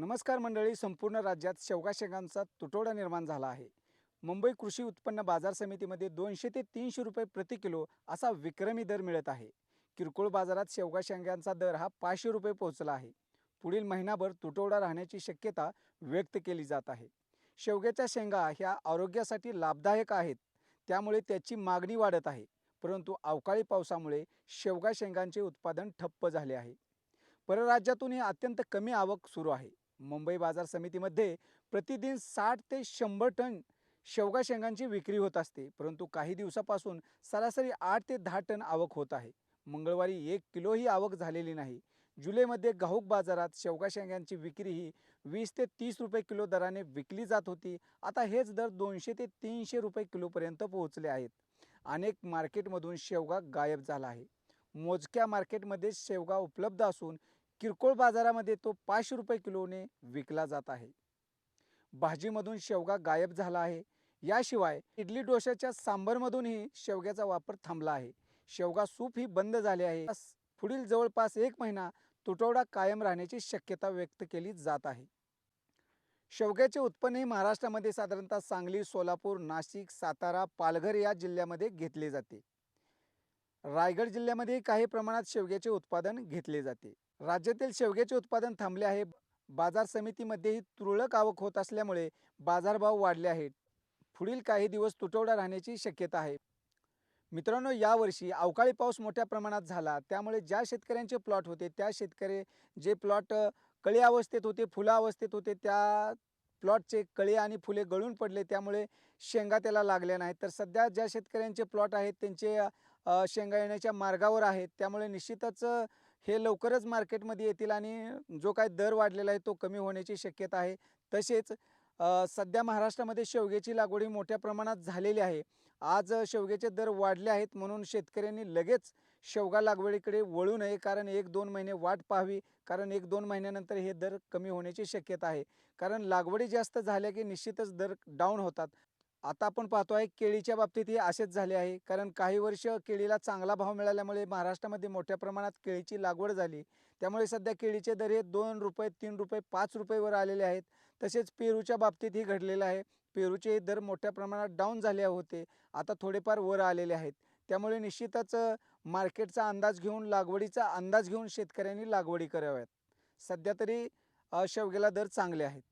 नमस्कार मंडळी संपूर्ण राज्यात शेवगा शेंगांचा तुटवडा निर्माण झाला आहे. मुंबई कृषी उत्पन्न बाजार समितीमध्ये दोनशे ते तीनशे रुपये प्रति किलो असा विक्रमी दर मिळत आहे. किरकोळ बाजारात शेवगा शेंगांचा दर हा पाचशे रुपये पोहोचला आहे. पुढील महिनाभर तुटवडा राहण्याची शक्यता व्यक्त केली जात आहे. शेवग्याच्या शेंगा ह्या आरोग्यासाठी लाभदायक आहेत. त्यामुळे त्याची मागणी वाढत आहे. परंतु अवकाळी पावसामुळे शेवगा शेंगांचे उत्पादन ठप्प झाले आहे. परराज्यातून ही अत्यंत कमी आवक सुरू आहे. मुंबई बाजार समितीमध्ये प्रतिदिन साठ ते शंभर टन शेवगा शेंगांची विक्री होत असते. परंतु काही दिवसापासून सरासरी आठ ते दहा टन आवक होत आहे. मंगळवारी एक किलोही आवक झालेली नाही. जुलैमध्ये घाऊक बाजारात शेवगा शेंगांची विक्री ही वीस ते तीस रुपये किलो दराने विकली जात होती. आता हेच दर दोनशे ते तीनशे रुपये किलोपर्यंत पोहोचले आहेत. अनेक मार्केटमधून शेवगा गायब झाला आहे. मोजक्या मार्केटमध्ये शेवगा उपलब्ध असून किरकोळ बाजारामध्ये तो पाचशे रुपये किलोने विकला जात आहे. भाजीमधून शेवगा गायब झाला आहे. याशिवाय इडली डोश्याच्या सांबरमधूनही शेवग्याचा वापर थांबला आहे. शेवगा सूप ही बंद झाले आहे. पुढील जवळपास एक महिना तुटवडा कायम राहण्याची शक्यता व्यक्त केली जात आहे. शेवग्याचे उत्पन्न हे महाराष्ट्रामध्ये साधारणतः सांगली सोलापूर नाशिक सातारा पालघर या जिल्ह्यामध्ये घेतले जाते. रायगड जिल्ह्यामध्ये काही प्रमाणात शेवग्याचे उत्पादन घेतले जाते. राज्यातील शेवग्याचे उत्पादन थांबले आहे. बाजार समितीमध्येही तुरळक आवक होत असल्यामुळे बाजारभाव वाढले आहेत. पुढील काही दिवस तुटवडा राहण्याची शक्यता आहे. मित्रांनो यावर्षी अवकाळी पाऊस मोठ्या प्रमाणात झाला. त्यामुळे ज्या शेतकऱ्यांचे प्लॉट होते त्या शेतकरी जे प्लॉट कळी अवस्थेत होते फुला अवस्थेत होते त्या प्लॉटचे कळे आणि फुले गळून पडले. त्यामुळे शेंगा त्याला लागल्या नाहीत. तर सध्या ज्या शेतकऱ्यांचे प्लॉट आहेत त्यांचे शेंगा येण्याच्या मार्गावर आहेत. त्यामुळे निश्चितच हे लवकरच मार्केटमध्ये येतील आणि जो काय दर वाढलेला आहे तो कमी होण्याची शक्यता आहे. तसेच सध्या महाराष्ट्रामध्ये शेवग्याची लागवडी मोठ्या प्रमाणात झालेली आहे. आज शेवग्याचे दर वाढले आहेत म्हणून शेतकऱ्यांनी लगेच शेवगा लागवडीकडे वळू नये कारण एक दोन महिने वाट पाहावी कारण एक दोन महिन्यानंतर हे दर कमी होण्याची शक्यता आहे. कारण लागवडी जास्त झाल्या की निश्चितच दर डाऊन होतात. आता आपण पाहतो आहे केळीच्या बाबतीतही असेच झाले आहे. कारण काही वर्ष केळीला चांगला भाव मिळाल्यामुळे महाराष्ट्रामध्ये मोठ्या प्रमाणात केळीची लागवड झाली. त्यामुळे सध्या केळीचे दर हे दोन रुपये तीन रुपये पाच रुपयेवर आलेले आहेत. तसेच पेरूच्या बाबतीतही घडलेलं आहे. पेरूचे दर मोठ्या प्रमाणात डाऊन झाले होते. आता थोडेफार वर आलेले आहेत. त्यामुळे निश्चितच मार्केटचा अंदाज घेऊन लागवडीचा अंदाज घेऊन शेतकऱ्यांनी लागवडी कराव्यात. सध्या तरी शेवग्याला दर चांगले आहेत.